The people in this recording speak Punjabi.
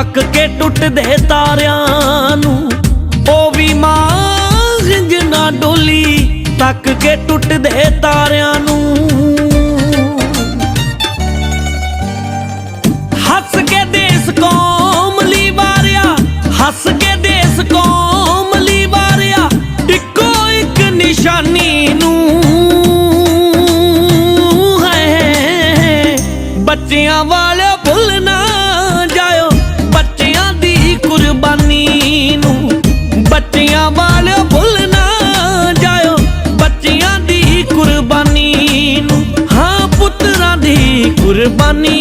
ਤੱਕ ਕੇ ਟੁੱਟਦੇ ਤਾਰਿਆਂ ਨੂੰ। ਉਹ ਵੀ ਮਾਂ ਹਿੰਜ ਨਾ ਡੋਲੀ, ਤੱਕ ਕੇ ਟੁੱਟਦੇ ਤਾਰਿਆਂ ਨੂੰ। ਹੱਸ ਕੇ ਦੇਸ ਕੌਮ ਲਈ ਵਾਰਿਆ, ਹੱਸ ਕੇ ਦੇਸ ਕੌਮ ਲਈ ਵਾਰਿਆ, ਇੱਕੋ ਇੱਕ ਨਿਸ਼ਾਨੀ ਨੂੰ। ਹੈ ਬੱਚਿਆਂ ਵਾਲੇ ਭੁੱਲ কুরবানি।